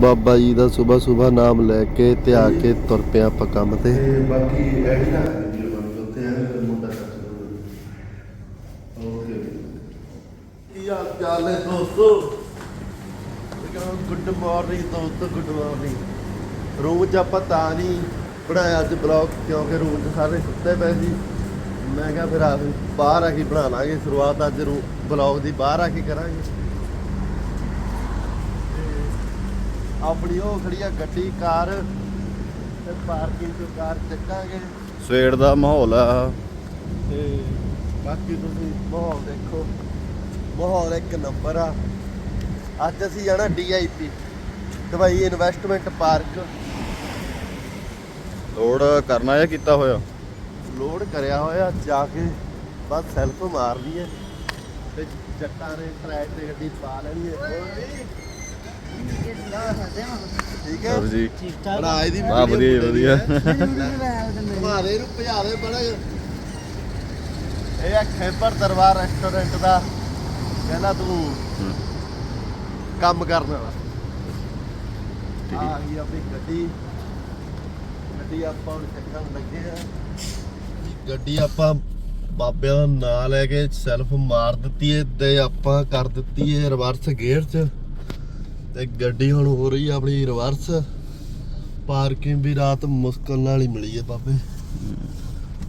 ਬਾਬਾ ਜੀ ਦਾ ਸਵੇਰ ਸਵੇਰ ਨਾਮ ਲੈ ਕੇ ਤੇ ਆ ਕੇ ਤੁਰ ਪਿਆ ਆਪਾਂ ਕੰਮ ਤੇ। ਬਾਕੀ ਐਡਾ ਵੀਡੀਓ ਬਣ ਗਈ ਉੱਥੇ ਆ ਮੁੰਡਾ ਓਕੇ। ਕੀ ਹਾਲ ਚਾਲ ਹੈ ਦੋਸਤੋ? ਗੁੱਡ ਮਾਰਨਿੰਗ ਦੋਸਤੋ ਗੁੱਡ ਮਾਰਨਿੰਗ ਰੂਮ 'ਚ ਆਪਾਂ ਤਾਂ ਨਹੀਂ ਬਣਾਇਆ ਅੱਜ ਬਲੌਗ ਕਿਉਂਕਿ ਰੂਮ 'ਚ ਸਾਰੇ ਸੁੱਤੇ ਪਏ ਸੀ। ਮੈਂ ਕਿਹਾ ਫਿਰ ਆ ਬਾਹਰ ਆ ਕੇ ਬਣਾ ਲਾਂਗੇ ਸ਼ੁਰੂਆਤ ਅੱਜ ਬਲੌਗ ਦੀ ਬਾਹਰ ਆ ਕੇ ਕਰਾਂਗੇ ਤੇ ਆਪਣੀ ਉਹ ਖੜੀ ਆ ਗੱਡੀ ਕਾਰ ਤੇ ਪਾਰਕਿੰਗ ਤੋਂ ਕਾਰ ਚੱਕਾਂਗੇ। ਸਵੇਰ ਦਾ ਮਾਹੌਲ ਆ। ਤੇ ਬਾਕੀ ਤੁਸੀਂ ਮਾਹੌਲ ਦੇਖੋ। ਮਾਹੌਲ ਇੱਕ ਨੰਬਰ ਆ। ਅੱਜ ਅਸੀਂ ਜਾਣਾ DIP Dubai investment park load ਕਰਨਾ ਜਾਂ ਕੀਤਾ ਹੋਇਆ? ਲੋਡ ਕਰਿਆ ਹੋਇਆ ਜਾ ਕੇ ਬਸ ਸੈਲਫ ਮਾਰਨੀ ਹੈ। ਤੇ ਜੱਟਾਂ ਨੇ ਟਰੈਕ ਤੇ ਗੱਡੀ ਪਾ ਲੈਣੀ ਹੈ। ਠੀਕ ਹੈ? ਸਰ ਜੀ। ਬਣਾ ਇਹਦੀ ਵਾਹ, ਵਧੀਆ ਜੀ, ਵਧੀਆ। ਮਾਰੇ ਨੂੰ। ਭਜਾ ਦੇ ਬੜਾ। ਇਹ ਆ ਖੈਬਰ ਦਰਬਾਰ ਰੈਸਟੋਰੈਂਟ ਦਾ। ਕਹਿੰਦਾ ਤੂੰ ਕੰਮ ਕਰਨ ਵਾਲਾ। ਆ ਗਈ ਆਪਣੀ ਗੱਡੀ। ਗੱਡੀ ਆਪਾਂ ਹੁਣ ਚੱਕਣ ਲੱਗੇ ਆ। ਗੱਡੀ ਆਪਾਂ ਬਾਬਿਆਂ ਦਾ ਨਾਂ ਲੈ ਕੇ ਸੈਲਫ ਮਾਰ ਦਿੱਤੀ ਏ ਤੇ ਆਪਾਂ ਕਰ ਦਿੱਤੀ ਏ ਰਿਵਰਸ ਗੇਅਰ 'ਚ। ਤੇ ਗੱਡੀ ਹੁਣ ਹੋ ਰਹੀ ਆ ਆਪਣੀ ਰਿਵਰਸ ਪਾਰਕਿੰਗ ਵੀ ਰਾਤ ਮੁਸ਼ਕਲ ਨਾਲ ਹੀ ਮਿਲੀ ਹੈ ਬਾਬੇ।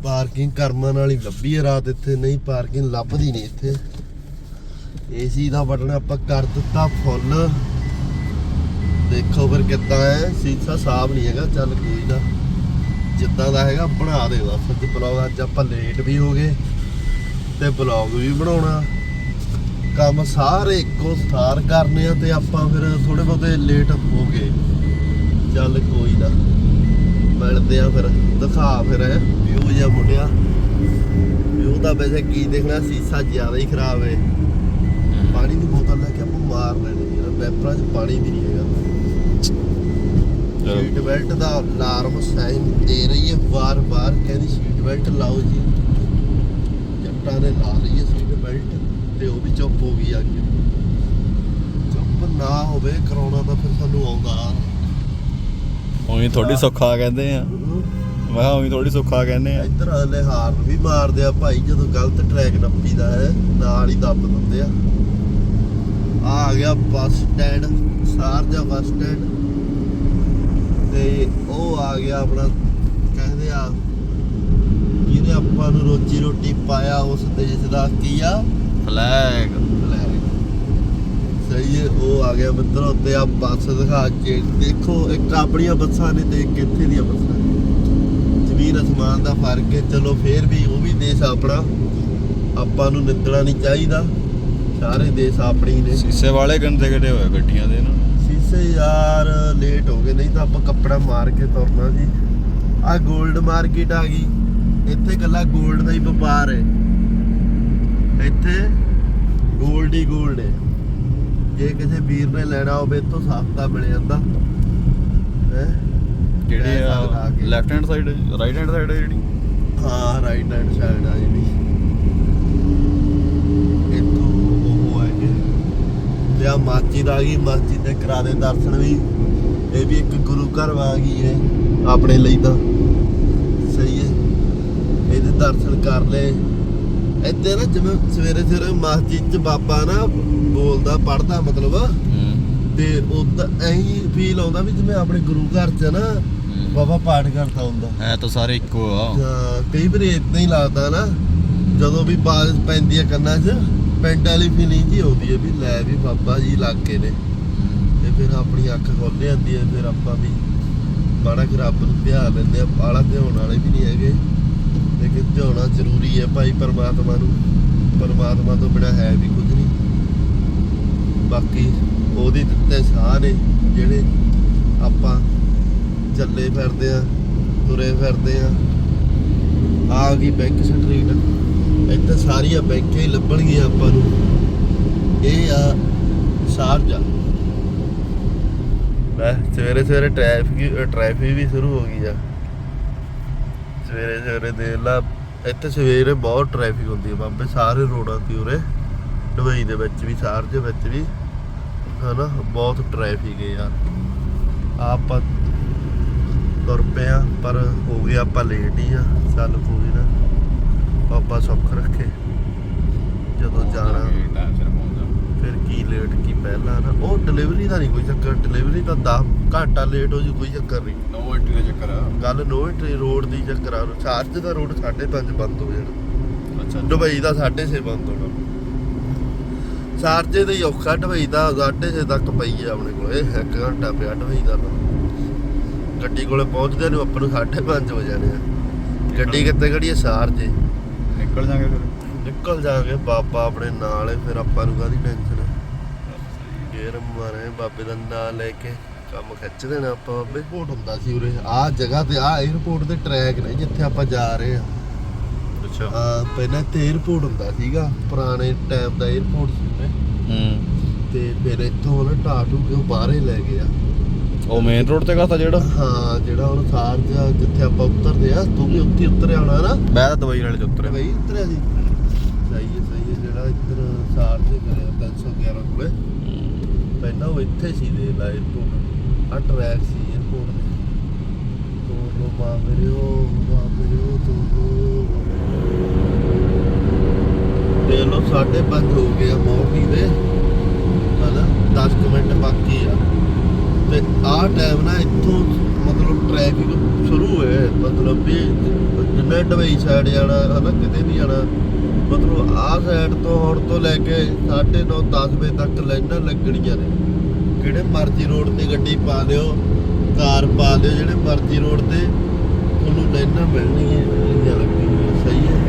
ਪਾਰਕਿੰਗ ਕਰਮਾਂ ਨਾਲ ਹੀ ਲੱਭੀ ਹੈ ਰਾਤ ਇੱਥੇ, ਨਹੀਂ ਪਾਰਕਿੰਗ ਲੱਭਦੀ ਨਹੀਂ ਇੱਥੇ। ਏਸੀ ਦਾ ਬਟਨ ਆਪਾਂ ਕਰ ਦਿੱਤਾ ਫੁੱਲ ਦੇਖੋ ਫਿਰ ਕਿੱਦਾਂ ਹੈ ਸੀਸਾ ਸਾਫ਼ ਨਹੀਂ ਹੈਗਾ, ਚੱਲ ਕੋਈ ਨਾ। ਜਿੱਦਾਂ ਦਾ ਹੈਗਾ ਬਣਾ ਦੇ ਬਸ, ਅੱਜ ਬਲੌਗ ਅੱਜ ਆਪਾਂ ਲੇਟ ਵੀ ਹੋ ਗਏ ਤੇ ਬਲੌਗ ਵੀ ਬਣਾਉਣਾ। ਕੰਮ ਸਾਰੇ ਇੱਕੋ ਸਾਰ ਕਰਨੇ ਆ ਤੇ ਆਪਾਂ ਫਿਰ ਥੋੜੇ ਬਹੁਤੇ ਲੇਟ ਹੋ ਗਏ। ਚੱਲ ਕੋਈ ਨਾ ਮਿਲਦੇ ਆ ਫਿਰ। ਦਿਖਾ ਫਿਰ ਵਿਊ ਜਿਹਾ ਮੁੰਡਿਆ। ਵਿਊ ਦਾ ਵੈਸੇ ਕੀ ਦੇਖਣਾ ਸੀਸਾ ਜ਼ਿਆਦਾ ਹੀ ਖਰਾਬ ਹੈ ਪਾਣੀ ਦੀ ਬੋਤਲ ਲੈ ਕੇ ਆਪਾਂ ਮਾਰ ਲੈਣੀ ਯਾਰ ਵੈਪਰਾਂ 'ਚ ਪਾਣੀ ਵੀ ਨਹੀਂ ਹੈਗਾ। ਸੀਟ ਬੈਲਟ ਦਾ ਅਲਾਰਮ ਸਾਈਨ ਦੇ ਰਹੀ ਹੈ ਵਾਰ-ਵਾਰ। ਕਹਿੰਦੀ ਸੀਟ ਬੈਲਟ ਲਾਓ ਜੀ। ਜੱਟਾਂ ਨੇ ਲਾ ਲਈ ਹੈ ਤੇ ਉਹ ਵੀ ਚੁੱਪ ਹੋ ਗਈ ਅੱਗੇ ਚੁੱਪ ਨਾ ਹੋਵੇ ਕਰਾਉਣਾ ਤਾਂ ਫਿਰ ਸਾਨੂੰ ਆਉਂਦਾ। ਉਹੀ ਥੋੜੀ ਸੁੱਖਾ ਕਹਿੰਦੇ ਆ। ਮੈਂ ਕਿਹਾ ਉਹੀ ਥੋੜੀ ਸੁੱਖਾ ਕਹਿੰਦੇ ਆ। ਇੱਧਰ ਅਗਲੇ ਹਾਰਨ ਵੀ ਮਾਰਦੇ ਆ ਭਾਈ ਜਦੋਂ ਗਲਤ ਟਰੈਕ ਨੱਪੀਦਾ ਹੈ ਨਾਲ ਹੀ ਦੱਬ ਦਿੰਦੇ ਆ। ਆ ਆ ਗਿਆ ਬੱਸ ਸਟੈਂਡ ਸਾਰਜਾ ਬੱਸ ਸਟੈਂਡ। ਤੇ ਉਹ ਆ ਗਿਆ ਆਪਣਾ ਕਹਿੰਦੇ ਆ ਜਿਹਨੇ ਆਪਾਂ ਨੂੰ ਰੋਜੀ ਰੋਟੀ ਪਾਇਆ ਉਸ ਦੇਸ਼ ਦਾ ਕੀ ਆ? ਫਲੈਗ ਫਲੈਗ ਸਹੀ ਹੈ ਉਹ ਆ ਗਿਆ ਮਿੱਤਰੋ ਤੇ ਆ ਬੱਸ ਦਿਖਾ ਕੇ ਦੇਖੋ ਇੱਕ ਆਪਣੀਆਂ ਬੱਸਾਂ ਨੇ ਤੇ ਇੱਕ ਇੱਥੇ ਦੀਆਂ ਬੱਸਾਂ ਜ਼ਮੀਨ ਅਸਮਾਨ ਦਾ ਫ਼ਰਕ ਹੈ ਚਲੋ ਫੇਰ ਵੀ ਉਹ ਵੀ ਦੇਸ਼ ਆਪਣਾ। ਆਪਾਂ ਨੂੰ ਨਿੰਦਣਾ ਨਹੀਂ ਚਾਹੀਦਾ। ਸਾਰੇ ਦੇਸ਼ ਆਪਣੇ ਹੀ ਨੇ। ਸੀਸੇ ਵਾਲੇ ਗੰਦੇ ਕੱਢੇ ਹੋਏ ਗੱਡੀਆਂ ਦੇ ਨੇ। ਸੀਸੇ ਯਾਰ ਲੇਟ ਹੋ ਗਏ ਨਹੀਂ ਤਾਂ ਆਪਾਂ ਕੱਪੜਾ ਮਾਰ ਕੇ ਤੁਰਨਾ ਸੀ। ਆ 골ਡ ਮਾਰਕੀਟ ਆ ਗਈ। ਇੱਥੇ ਕੱਲਾ 골ਡ ਦਾ ਹੀ ਵਪਾਰ ਹੈ। ਇੱਥੇ 골ਡ ਹੀ। 골ਡ ਹੈ ਜੇ ਕਿਸੇ ਵੀਰ ਨੇ ਲੈਣਾ ਹੋਵੇ ਇੱਥੋਂ ਸਸਤਾ ਮਿਲ ਜਾਂਦਾ। ਹੈ? ਜਿਹੜੀ left hand side right hand side ਜਿਹੜੀ? ਹਾਂ ਰਾਈਟ ਹੈਂਡ ਸਾਈਡ ਆ ਜਿਹੜੀ। ਇੱਥੋਂ ਉਹ ਹੈ ਕਿ ਤੇ ਆ ਮਸਜਿਦ ਆ ਗਈ ਮਸਜਿਦ ਦੇ ਕਰਾ ਦੇ ਦਰਸ਼ਨ ਵੀ। ਇਹ ਵੀ ਇੱਕ ਗੁਰੂ ਘਰ ਆ ਗਈ ਹੈ ਆਪਣੇ ਲਈ ਤਾਂ। ਸਹੀ ਹੈ। ਇਹਦੇ ਦਰਸ਼ਨ ਕਰ ਲੈ ਇੱਥੇ ਨਾ ਜਿਵੇਂ ਸਵੇਰੇ ਸਵੇਰੇ ਮਸਜਿਦ 'ਚ ਬਾਬਾ ਨਾ ਬੋਲਦਾ ਪੜਦਾ ਮਤਲਬ। ਤੇ ਉਦਾਂ ਐਂ ਫੀਲ ਆਉਂਦਾ ਵੀ ਜਿਵੇਂ ਆਪਣੇ ਗੁਰੂ ਘਰ 'ਚ ਨਾ ਬਾਬਾ ਪਾਠ ਕਰਦਾ ਹੁੰਦਾ। ਹੈ ਤਾਂ ਸਾਰੇ ਇੱਕੋ ਆ। ਹਾਂ ਕਈ ਵਾਰੀ ਇਦਾਂ ਹੀ ਲੱਗਦਾ ਨਾ ਜਦੋਂ ਵੀ ਬਾਜ਼ ਪੈਂਦੀ ਹੈ ਕੰਨਾਂ 'ਚ ਪਿੰਡ ਵਾਲੀ ਫੀਲਿੰਗ ਜੀ ਆਉਂਦੀ ਹੈ ਵੀ ਲੈ ਵੀ ਬਾਬਾ ਜੀ ਇਲਾਕੇ ਨੇ। ਤੇ ਫਿਰ ਆਪਣੀ ਅੱਖ ਖੁੱਲ ਜਾਂਦੀ ਹੈ ਫਿਰ ਆਪਾਂ ਵੀ ਬੜਾ ਕਿ ਰੱਬ ਨੂੰ ਧਿਆਨ ਲੈਂਦੇ ਆ ਬਾਲਾ ਧਿਆਉਣ ਵਾਲੇ ਵੀ ਨਹੀਂ ਹੈਗੇ। ਲੇਕਿਨ ਧਿਆਉਣਾ ਜ਼ਰੂਰੀ ਹੈ ਭਾਈ ਪਰਮਾਤਮਾ ਨੂੰ। ਪਰਮਾਤਮਾ ਤੋਂ ਬਿਨਾ ਹੈ ਵੀ ਕੁਝ ਨਹੀਂ। ਬਾਕੀ ਉਹਦੀ ਦਿੱਤੇ ਸਾਹ ਨੇ ਜਿਹੜੇ ਆਪਾਂ ਚੱਲੇ ਫਿਰਦੇ ਆ ਤੁਰੇ ਫਿਰਦੇ ਆ ਆ ਗਈ ਬੈਂਕ ਸਟਰੀਟ। ਇੱਥੇ ਸਾਰੀਆਂ ਬੈਂਕਾਂ ਹੀ ਲੱਭਣਗੀਆਂ ਆਪਾਂ ਨੂੰ। ਇਹ ਆ ਸ਼ਾਰਜਾ। ਮੈਂ ਸਵੇਰੇ ਸਵੇਰੇ ਟ੍ਰੈਫਿਕ ਟ੍ਰੈਫਿਕ ਵੀ ਸ਼ੁਰੂ ਹੋ ਗਈ ਆ। ਸਵੇਰੇ ਸਵੇਰੇ ਦੇ ਲਾ ਇੱਥੇ ਸਵੇਰੇ ਬਹੁਤ ਟ੍ਰੈਫਿਕ ਹੁੰਦੀ ਹੈ ਬਾਬੇ ਸਾਰੇ ਰੋਡਾਂ ਤੇ ਉਰੇ ਦੁਬਈ ਦੇ ਵਿੱਚ ਵੀ ਸ਼ਾਰਜੇ ਵਿੱਚ ਵੀ ਹਨਾ ਬਹੁਤ ਟ੍ਰੈਫਿਕ ਹੈ ਯਾਰ। ਆਪਾਂ ਤੁਰ ਪਏ ਆ ਪਰ ਹੋ ਗਿਆ ਆਪਾਂ ਲੇਟ ਹੀ ਆ ਚੱਲ ਕੋਈ ਨਾ ਬਾਬਾ ਸੁੱਖ ਰੱਖੇ ਜਦੋਂ ਜਾਣਾ। ਫਿਰ ਕੀ ਲੇਟ ਕੀ ਪਹਿਲਾਂ ਨਾ ਉਹ ਡਿਲੀਵਰੀ ਦਾ ਨਹੀਂ ਕੋਈ ਚੱਕਰ। ਡਿਲੀਵਰੀ ਤਾਂ 10 ਘੰਟਾ ਲੇਟ ਹੋ ਜੂ ਕੋਈ ਚੱਕਰ ਨਹੀਂ। ਨੋ ਐਂਟਰੀ ਦਾ ਚੱਕਰ ਆ। ਗੱਲ ਨੋਇਟਰੀ ਰੋਡ ਦੀ ਚੱਕਰ ਆ। ਚਾਰਜ ਦਾ ਰੋਡ 5:30 ਬੰਦ ਹੋ ਜਾਣਾ। ਅੱਛਾ ਦੁਬਈ ਦਾ 6:30 ਬੰਦ ਹੋਣਾ। ਚਾਰਜੇ ਦਾ ਹੀ ਔਖਾ ਦੁਬਈ ਦਾ 6:30 ਤੱਕ ਪਈ ਆ ਆਪਣੇ ਕੋਲ। ਇਹ 1 ਘੰਟਾ ਪਿਆ ਦੁਬਈ ਦਾ। ਗੱਡੀ ਕੋਲੇ ਪਹੁੰਚਦੇ ਨੂੰ ਆਪਾਂ ਨੂੰ 5:30 ਹੋ ਜਾਣੇ ਆ। ਗੱਡੀ ਕਿੱਥੇ ਖੜੀ ਹੈ ਸ਼ਾਰਜੇ ਨਿਕਲ ਜਾਗੇ ਫਿਰ। ਲੋਕਲ ਜਾ ਕੇ ਬਾਬਾ ਆਪਣੇ ਨਾਲ ਹੈ ਫਿਰ ਆਪਾਂ ਨੂੰ ਕਾਦੀ ਟੈਨਸ਼ਨ ਹੈ? ਗੇਰ ਮਾਰੇ ਬਾਬੇ ਦਾ ਨਾਂ ਲੈ ਕੇ ਕੰਮ ਖਿੱਚ ਦੇਣਾ ਆਪਾਂ ਬਾਬੇ। ਏਅਰਪੋਰਟ ਹੁੰਦਾ ਸੀ ਉਰੇ। ਆਹ ਜਗ੍ਹਾ ਤੇ ਆਹ ਏਅਰਪੋਰਟ ਦੇ ਟਰੈਕ ਨੇ ਜਿੱਥੇ ਆਪਾਂ ਜਾ ਰਹੇ ਆ ਅੱਛਾ। ਪਹਿਲਾਂ ਤੇ ਏਅਰਪੋਰਟ ਹੁੰਦਾ ਸੀਗਾ ਪੁਰਾਣੇ ਟਾਈਮ ਦਾ ਏਅਰਪੋਰਟ ਸੀ ਉਰੇ ਹੂੰ। ਤੇ ਫਿਰ ਇੱਥੋਂ ਨਾ ਟਾਟੂ ਕਿਉਂ ਬਾਹਰੇ ਲੈ ਗਿਆ। ਉਹ ਮੇਨ ਰੋਡ ਤੇ ਘਾਤਾ ਜਿਹੜਾ? ਹਾਂ ਜਿਹੜਾ ਉਹ ਸਾਰ ਜਿੱਥੇ ਆਪਾਂ ਉਤਰਦੇ ਆ ਤੂੰ ਵੀ ਉੱਥੇ ਉਤਰਿਆ ਹੋਣਾ ਨਾ। ਮੈਂ ਤਾਂ ਦਵਾਈ ਵਾਲੇ ਚ ਉਤਰਿਆ। ਬਈ ਉਤਰਿਆ ਸੀ। ਜਾਈਏ ਸਹੀ ਹੈ। ਜਿਹੜਾ ਇੱਧਰ ਸਾਰ ਦੇ ਕਰਿਆ 311 ਕੋਲੇ। ਪਹਿਲਾਂ ਉਹ ਇੱਥੇ ਸੀ ਦੇ ਲਾ ਏਅਰਪੋਰਟ ਆ ਟਰੈਕ ਸੀ ਏਅਰਪੋਰਟ ਦੇ। ਤੋਰ ਲੋ ਮਾ ਮੇਰੇ ਉਹ ਮਾ ਮੇਰੇ ਉਹ ਤੋਰ ਲੋ 5:30 ਹੋ ਗਿਆ ਮੌਰਨੀ ਦੇ। ਹਨਾ 10 ਮਿੰਟ ਬਾਕੀ ਆ। ਤੇ ਆ ਟਾਈਮ ਨਾ ਇੱਥੋਂ ਮਤਲਬ ਟ੍ਰੈਫਿਕ ਸ਼ੁਰੂ ਹੋਇਆ ਮਤਲਬ ਵੀ ਜਿੰਨੇ ਡਬਈ ਸਾਈਡ ਜਾਣਾ, ਹਨਾ, ਕਿਤੇ ਵੀ ਜਾਣਾ। ਮਤਲਬ ਆਹ ਸਾਈਡ ਤੋਂ ਹੁਣ ਤੋਂ ਲੈ ਕੇ 9:30 10 ਵਜੇ ਤੱਕ ਲਾਈਨਾਂ ਲੱਗਣੀਆਂ ਨੇ। ਕਿਹੜੇ ਮਰਜ਼ੀ ਰੋਡ ਤੇ ਗੱਡੀ ਪਾ ਦਿਓ, ਕਾਰ ਪਾ ਦਿਓ, ਜਿਹੜੇ ਮਰਜ਼ੀ ਰੋਡ ਤੇ ਤੁਹਾਨੂੰ ਲਾਈਨਾਂ ਮਿਲਣਗੀਆਂ ਮਿਲਣਗੀਆਂ ਲੱਗਣਗੀਆਂ ਸਹੀ ਹੈ।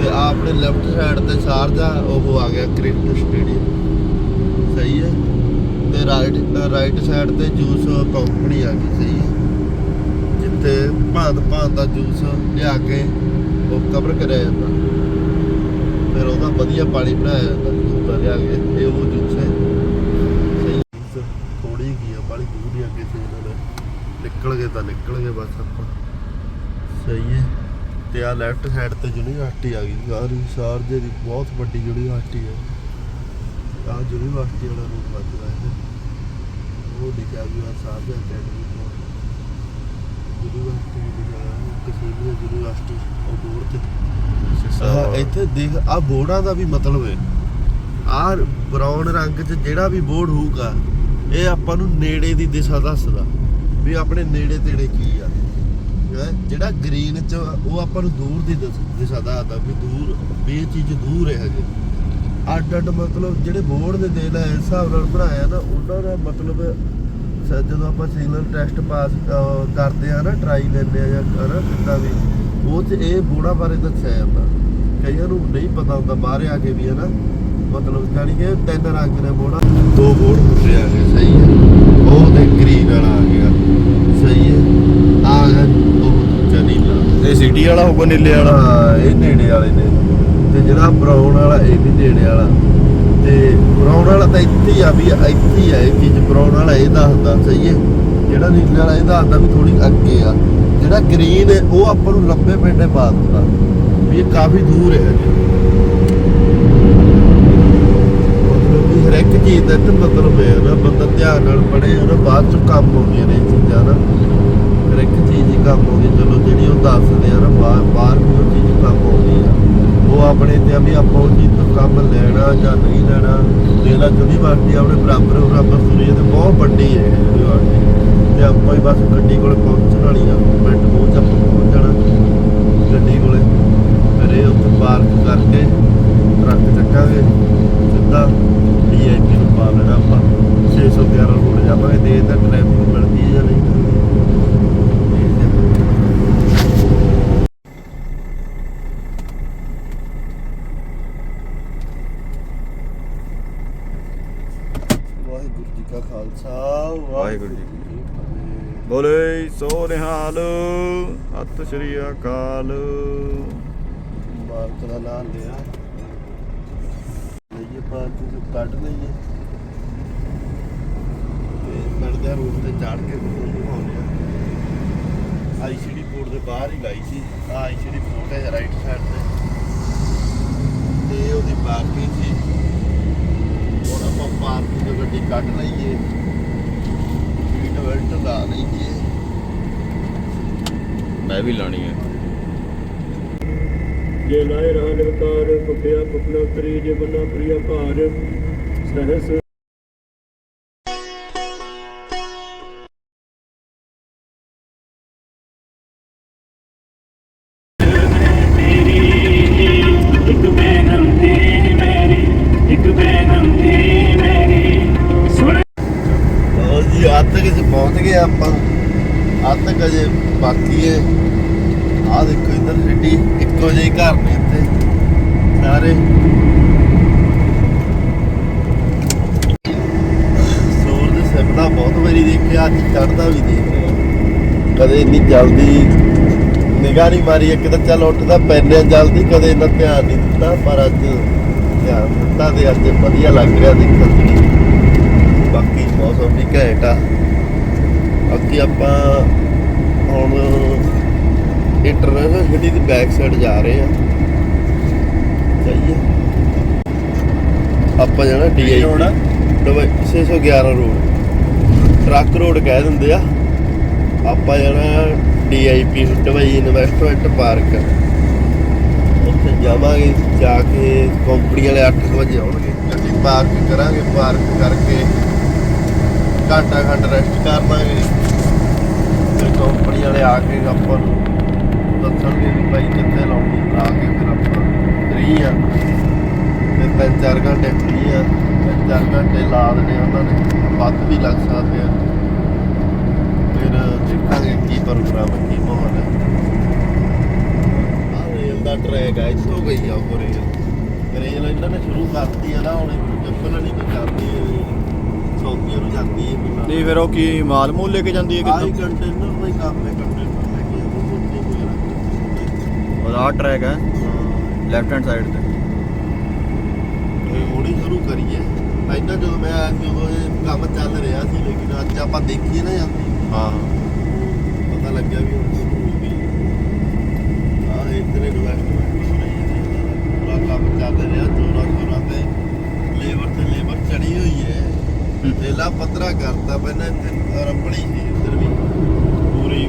ਤੇ ਆਪਣੇ ਲੈਫਟ ਸਾਈਡ ਤੇ ਸਾਰਜਾ, ਉਹ ਆ ਗਿਆ ਕ੍ਰਿਕਟ ਸਟੇਡੀਅਮ। ਸਹੀ ਹੈ। ਤੇ ਰਾਈਟ ਰਾਈਟ ਸਾਈਡ ਤੇ ਜੂਸ ਕੰਪਨੀ ਆ ਗਈ, ਸਹੀ ਹੈ। ਜਿੱਥੇ ਭਾਂਤ ਭਾਂਤ ਦਾ ਜੂਸ ਲਿਆ ਕੇ ਉਹ ਕਵਰ ਕਰਿਆ ਜਾਂਦਾ। ਫਿਰ ਉਹਦਾ ਵਧੀਆ ਪਾਣੀ ਬਣਾਇਆ ਜਾਂਦਾ, ਜੂਸ ਦਾ ਲਿਆ ਕੇ ਇਹ ਉਹ ਜੂਸ ਹੈ। ਸਹੀ ਥੋੜੀ ਕੀ ਆ ਬਾਲੀ ਦੂਰ ਨਹੀਂ ਅੱਗੇ ਤੇ ਇਹਨਾਂ ਨਿਕਲ ਗਏ ਤਾਂ ਨਿਕਲ ਗਏ ਬਸ ਆਪਾਂ। ਸਹੀ ਹੈ। ਤੇ ਆ ਲੈਫਟ ਸਾਈਡ ਤੇ ਯੂਨੀਵਰਸਿਟੀ ਆ ਗਈ ਸਾਰੀ ਸਾਰਜੇ ਦੀ ਬਹੁਤ ਵੱਡੀ ਯੂਨੀਵਰਸਿਟੀ ਹੈ ਆ। ਯੂਨੀਵਰਸਿਟੀ ਵਾਲਾ ਰੂਪ ਲੱਗਦਾ ਹੈ। ਉਹ ਲਿਖਿਆ ਵੀ ਆ ਸਾਰਜੇ ਅਕੈਡਮੀ ਯੂਨੀਵਰਸਿਟੀ ਲਿਖਿਆ ਕਸ਼ਮੀਰ ਯੂਨੀਵਰਸਿਟੀ ਉਹ ਬੋਰਡ ਤੇ। ਆਹ ਇੱਥੇ ਦੇਖ ਆ ਬੋਰਡਾਂ ਦਾ ਵੀ ਮਤਲਬ ਹੈ। ਆ ਬਰਾਊਨ ਰੰਗ 'ਚ ਜਿਹੜਾ ਵੀ ਬੋਰਡ ਹੋਊਗਾ ਇਹ ਆਪਾਂ ਨੂੰ ਨੇੜੇ ਦੀ ਦਿਸ਼ਾ ਦੱਸਦਾ ਵੀ ਆਪਣੇ ਨੇੜੇ ਤੇੜੇ ਕੀ ਆ? ਜਿਹੜਾ ਗ੍ਰੀਨ 'ਚ ਉਹ ਆਪਾਂ ਨੂੰ ਦੂਰ ਦੀ ਦਿਸ- ਦਿਸ਼ਾ ਦੱਸਦਾ ਵੀ ਦੂਰ ਵੀ ਇਹ ਚੀਜ਼ ਦੂਰ ਹੈ ਹਜੇ। ਅੱਡ ਅੱਡ ਮਤਲਬ ਜਿਹੜੇ ਬੋਰਡ ਦੇ ਦੇ ਲੈ ਇਸ ਹਿਸਾਬ ਨਾਲ ਬਣਾਇਆ ਨਾ ਉਹਨਾਂ ਦਾ ਮਤਲਬ ਜਦੋਂ ਆਪਾਂ ਸਿਗਨਲ ਟੈਸਟ ਪਾਸ ਕਰਦੇ ਆ ਨਾ ਟਰਾਈ ਲੈਂਦੇ ਆ ਜਾਂ ਹਨਾ ਕਿੱਦਾਂ ਵੀ ਉਹ 'ਚ ਇਹ ਬੋਰਡਾਂ ਬਾਰੇ ਦੱਸਿਆ ਜਾਂਦਾ। ਕਈਆਂ ਨੂੰ ਨਹੀਂ ਪਤਾ ਹੁੰਦਾ ਬਾਹਰ ਆ ਕੇ ਵੀ ਹਨਾ ਮਤਲਬ ਜਾਣੀ ਕਿ ਤਿੰਨ ਰੰਗ ਨੇ ਬੋਰਡਾਂ ਦੋ ਬੋਰਡ ਹੁੰਦੇ ਆ ਗਏ ਸਹੀ ਹੈ। ਉਹ ਤੇ ਗ੍ਰੀਨ ਵਾਲਾ ਆ ਗਿਆ। ਸਹੀ ਹੈ। ਆ ਗਿਆ ਉਹ ਦੂਜਾ ਨੀਲਾ। ਇਹ ਸਿਟੀ ਵਾਲਾ ਹੋਊਗਾ ਨੀਲੇ ਵਾਲਾ? ਹਾਂ ਇਹ ਨੇੜੇ ਵਾਲੇ ਨੇ। ਤੇ ਜਿਹੜਾ ਬਰਾਊਨ ਵਾਲਾ ਇਹ ਵੀ ਨੇੜੇ ਵਾਲਾ। ਤੇ ਬਰਾਊਨ ਵਾਲਾ ਤਾਂ ਇੱਥੇ ਹੀ ਆ ਵੀ ਇੱਥੇ ਹੀ ਆ ਇਹ ਚੀਜ਼ ਬਰਾਊਨ ਵਾਲਾ ਇਹ ਦੱਸਦਾ, ਸਹੀ ਹੈ? ਜਿਹੜਾ ਨੀਲੇ ਵਾਲਾ ਇਹ ਦੱਸਦਾ ਵੀ ਥੋੜੀ ਅੱਗੇ ਆ। ਜਿਹੜਾ ਗ੍ਰੀਨ ਹੈ, ਉਹ ਆਪਾਂ ਨੂੰ ਲੰਬੇ ਪਿੰਡੇ ਪਾ ਦਿੰਦਾ। ਵੀ ਇਹ ਕਾਫੀ ਦੂਰ ਹੈ ਜੀ ਮਤਲਬ ਵੀ ਹਰ ਇੱਕ ਚੀਜ਼ ਦਾ ਇੱਥੇ ਮਤਲਬ ਹੈ ਨਾ, ਬੰਦਾ ਧਿਆਨ ਨਾਲ ਪੜ੍ਹੇ ਨਾ, ਬਾਅਦ ਚ ਕੰਮ ਆਉਂਦੀਆਂ ਨੇ ਇਹ ਚੀਜ਼ਾਂ ਨਾ। ਹਰ ਇੱਕ ਚੀਜ਼ ਹੀ ਕੰਮ ਆਉਂਦੀ ਚਲੋ ਜਿਹੜੀ ਉਹ ਦੱਸਦੇ ਆ ਨਾ, ਬਾਹਰ ਬਾਹਰ ਕੋਈ ਚੀਜ਼ ਕੰਮ ਆਉਂਦੀ ਆ। ਉਹ ਆਪਣੇ ਤੇ ਵੀ ਆਪਾਂ ਉਹ ਚੀਜ਼ ਤੋਂ ਕੰਮ ਲੈਣਾ ਜਾਂ ਨਹੀਂ ਲੈਣਾ ਦੇਣਾ ਯੂਨੀਵਰਸਿਟੀ ਆਪਣੇ ਬਰਾਬਰ ਬਰਾਬਰ ਸੁਣੀ ਤੇ ਬਹੁਤ ਵੱਡੀ ਹੈ ਇਹ ਯੂਨੀਵਰਸਿਟੀ ਤੇ ਆਪਾਂ ਹੀ ਬਸ ਗੱਡੀ ਕੋਲ ਪਹੁੰਚਣ ਵਾਲੀ ਆ, ਮਿੰਟ ਬਹੁਤ ਆਪਾਂ ਪਹੁੰਚ ਜਾਣਾ। ਗੱਡੀ ਕੋਲੇ ਫਿਰ ਇਹ ਉੱਥੇ ਪਾਰਕ ਕਰਕੇ ਟਰੱਕ ਚੱਕਾਂਗੇ, ਸਿੱਧਾ ਵੀਆਈਪੀ ਨੂੰ ਪਾ ਲੈਣਾ ਆਪਾਂ। 611 ਰੋਡ ਜਾਵਾਂਗੇ ਦੇ ਤਾਂ ਟ੍ਰੈਫਿਕ ਮਿਲਦੀ ਹੈ ਜਾਂ ਨਹੀਂ ਇਹ ਜੇ- ਵਾਹਿਗੁਰੂ ਜੀ ਕਾ ਖਾਲਸਾ ਵਾਹਿਗੁਰੂ ਜੀ ਕੀ ਬੋਲੇ ਸੋ ਨਿਹਾਲ ਸਤਿ ਸ਼੍ਰੀ ਅਕਾਲ। ਮਾਲਕ ਦਾ ਨਾਮ ਲਿਆ। ਲਈਏ ਪਾਰਟੀ ਤੋਂ ਕੱਢ ਲਈਏ। ਤੇ ਪਰਦਿਆ ਰੂਟ ਤੇ ਚੜ ਕੇ ਆ। ਆਈਸੀਡੀ ਪੋਰਟ ਦੇ ਬਾਹਰ ਹੀ ਲਾਈ ਸੀ। ਆਈਸੀਡੀ ਪੋਰਟ ਹੈ ਰਾਈਟ ਸਾਈਡ ਤੇ। ਤੇ ਉਹਦੀ ਪਾਰਕਿੰਗ ਸੀ। ਆਪਾਂ ਪਾਰਕਿੰਗ ਤੋਂ ਗੱਡੀ ਕੱਢ ਲਈਏ। ਬੈਲਟ ਲਾ ਲਈਏ। ਮੈਂ ਵੀ ਲਾਣੀ ਹੈ। ਜੇ ਲਾਇ ਰਹਾ ਨਿਵਕਾਰ ਕੁਪਿਆ ਕੁਪਨਾ ਉਤਰੀ ਜੇ ਬੰਨਾ ਪ੍ਰਿਆ ਭਾਰ ਸਹਸ ਜਲਦੀ ਨਿਗਾਹ ਨਹੀਂ ਮਾਰੀ ਇੱਕ ਤਾਂ ਚੱਲ ਉੱਠਦਾ ਪੈਨੇ ਜਲਦੀ ਕਦੇ ਇੰਨਾ ਧਿਆਨ ਨਹੀਂ ਦਿੱਤਾ ਪਰ ਅੱਜ ਧਿਆਨ ਦਿੱਤਾ ਤੇ ਅੱਜ ਵਧੀਆ ਲੱਗ ਰਿਹਾ ਦੇਖਣ ਚ ਬਾਕੀ ਮੌਸਮ ਵੀ ਘੈਂਟ ਆ। ਅੱਗੇ ਆਪਾਂ ਹੁਣ ਇੰਟਰਨੈਸ਼ਨਲ ਸਿਟੀ ਦੀ ਬੈਕ ਸਾਈਡ ਜਾ ਰਹੇ ਆ। ਹੈ ਆਪਾਂ ਜਾਣਾ DI? Dubai 611 road truck road ਕਹਿ ਦਿੰਦੇ ਆ। ਆਪਾਂ ਜਾਣਾ ਡੀਆਈਪੀ ਦੁਬਈ ਇਨਵੈਸਟਮੈਂਟ ਪਾਰਕ ਉੱਥੇ ਜਾਵਾਂਗੇ, ਜਾ ਕੇ ਕੰਪਨੀ ਵਾਲੇ 8 ਵਜੇ ਆਉਣਗੇ। ਗੱਡੀ ਪਾਰਕ ਕਰਾਂਗੇ ਪਾਰਕ ਕਰਕੇ ਘੰਟਾ ਖੰਡ ਰੈਸਟ ਕਰ ਲਾਂਗੇ। ਫਿਰ ਕੰਪਨੀ ਵਾਲੇ ਆ ਕੇ ਆਪਾਂ ਨੂੰ ਦੱਸਣਗੇ ਵੀ ਭਾਈ ਕਿੱਥੇ ਲਾਉਣੀ ਲਾ ਕੇ ਫਿਰ ਆਪਾਂ ਫ੍ਰੀ ਆ। ਤੇ ਤਿੰਨ ਚਾਰ ਘੰਟੇ ਫ੍ਰੀ ਆ। ਤਿੰਨ ਚਾਰ ਘੰਟੇ ਲਾ ਦੇਣੇ ਉਹਨਾਂ ਨੇ। ਵੱਧ ਵੀ ਲੱਗ ਸਕਦੇ ਆ। ਫਿਰ ਦੇਖਾਂਗੇ ਕੀ ਪ੍ਰੋਗਰਾਮ ਹੈ ਕੀ ਮਾਹੌਲ ਹੈ ਆਹ ਰੇਲ ਦਾ ਟਰੈਕ ਆ ਇੱਥੋਂ ਗਈ ਆ ਉਹ ਰੇਲ ਰੇਲ ਇਹਨਾਂ ਨੇ ਸ਼ੁਰੂ ਕਰਤੀ ਆ ਨਾ ਹੁਣ ਜੱਪਲ ਨਹੀਂ ਕੋਈ ਚੱਲਦੀ ਸੌਦੀਆਂ ਨੂੰ ਜਾਂਦੀ ਹੈ ਬਿਨਾਂ ਨਹੀਂ ਫਿਰ ਉਹ ਕੀ ਮਾਲ ਮੂਲ ਲੈ ਕੇ ਜਾਂਦੀ ਹੈ ਕਿੱਦਾਂ ਕੰਟੇਨਰ ਦਾ ਹੀ ਕੰਮ ਹੈ ਕੰਟੇਨਰ ਲੈ ਕੇ ਉਹ ਉੱਤੇ ਕੋਈ ਰੱਖ ਆਹ ਟਰੈਕ ਹੈ ਲੈਫਟ ਹੈਂਡ ਸਾਈਡ ਤੇ। ਇਹ ਹੋਣੀ ਸ਼ੁਰੂ ਕਰੀਏ। ਪਹਿਲਾਂ ਜਦੋਂ ਮੈਂ ਉਦੋਂ ਇਹ ਕੰਮ ਚੱਲ ਰਿਹਾ ਸੀ ਲੇਕਿਨ ਅੱਜ ਆਪਾਂ ਦੇਖੀਏ ਨਾ ਜਾਂਦੀ। ਹਾਂ। ਪਤਾ ਲੱਗਿਆ ਵੀ ਹੁਣ ਸ਼ੁਰੂ ਹੋ ਗਈ ਇਨਵੈਸਟਮੈਂਟ ਹੋ ਰਹੀ ਹੈ। ਪੂਰਾ ਕੰਮ ਚੱਲ ਰਿਹਾ ਜੋਰਾਂ ਸ਼ੋਰਾਂ ਤੇ ਲੇਬਰ ਤੇ ਲੇਬਰ ਚੜੀ ਹੋਈ ਹੈ। ਤੇਲਾ ਪੱਧਰਾ ਕਰਤਾ ਪਹਿਲਾਂ ਇੱਥੇ ਰੰਬੜੀ ਸੀ ਇੱਧਰ ਵੀ ਪੂਰੀ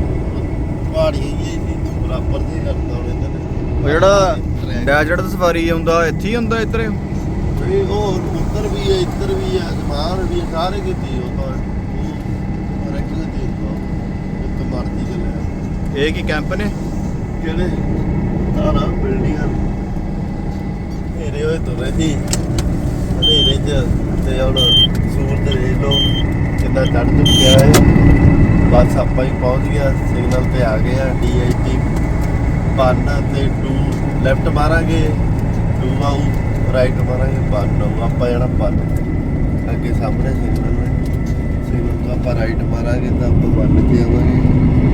ਪਹਾੜੀ ਹੀ ਸੀ ਬਰਾਬਰ ਦੀ ਕਰਤਾ ਹੁਣ ਇਹਨਾਂ ਨੇ ਉਹ ਜਿਹੜਾ ਡੈਜ਼ਰਟ ਸਫਾਰੀ ਹੁੰਦਾ ਇੱਥੇ ਹੀ ਹੁੰਦਾ ਇੱਧਰ? ਇਹ ਉਹ ਉੱਤਰ ਵੀ ਹੈ ਇੱਧਰ ਵੀ ਹੈ ਜਮਾਨ ਵੀ ਸਾਰੇ ਕਿਤੇ ਉਹ ਤਾਂ ਉਹ ਰੈਗੂਲਰ ਦੀ ਹੁੰਦਾ ਇੱਕ ਮਰਦੀ ਗੱਲ ਹੈ ਇਹ ਕੀ ਕੈਂਪ ਨੇ? ਕਿਹੜੇ? ਨਾ ਬਿਲਡਿੰਗਾਂ। ਹਨੇਰੇ ਹੋਏ ਤੁਰੇ ਸੀ। ਹਨੇਰੇ ਚ ਤੇ ਹੁਣ ਸੂਰਜ ਦੇਖ ਲੋ ਕਿੰਨਾ ਚੜ ਚੁੱਕਿਆ ਹੈ। ਬਸ ਆਪਾਂ ਹੀ ਪਹੁੰਚ ਗਿਆ ਸਿਗਨਲ ਤੇ ਆ ਗਏ ਆ ਡੀਆਈਟੀ 1 ਤੇ 2 ਲੈਫਟ ਮਾਰਾਂਗੇ 2 ਆਊ ਰਾਈਟ ਮਾਰਾਂਗੇ 1 ਆਊ। ਆਪਾਂ ਜਾਣਾ 1 ਅੱਗੇ ਸਾਹਮਣੇ ਸਿਗਨਲ ਹੈ। ਸਿਗਨਲ ਤੋਂ ਆਪਾਂ ਰਾਈਟ ਮਾਰਾਂਗੇ ਤਾਂ ਆਪਾਂ 1 ਤੇ ਆਵਾਂਗੇ।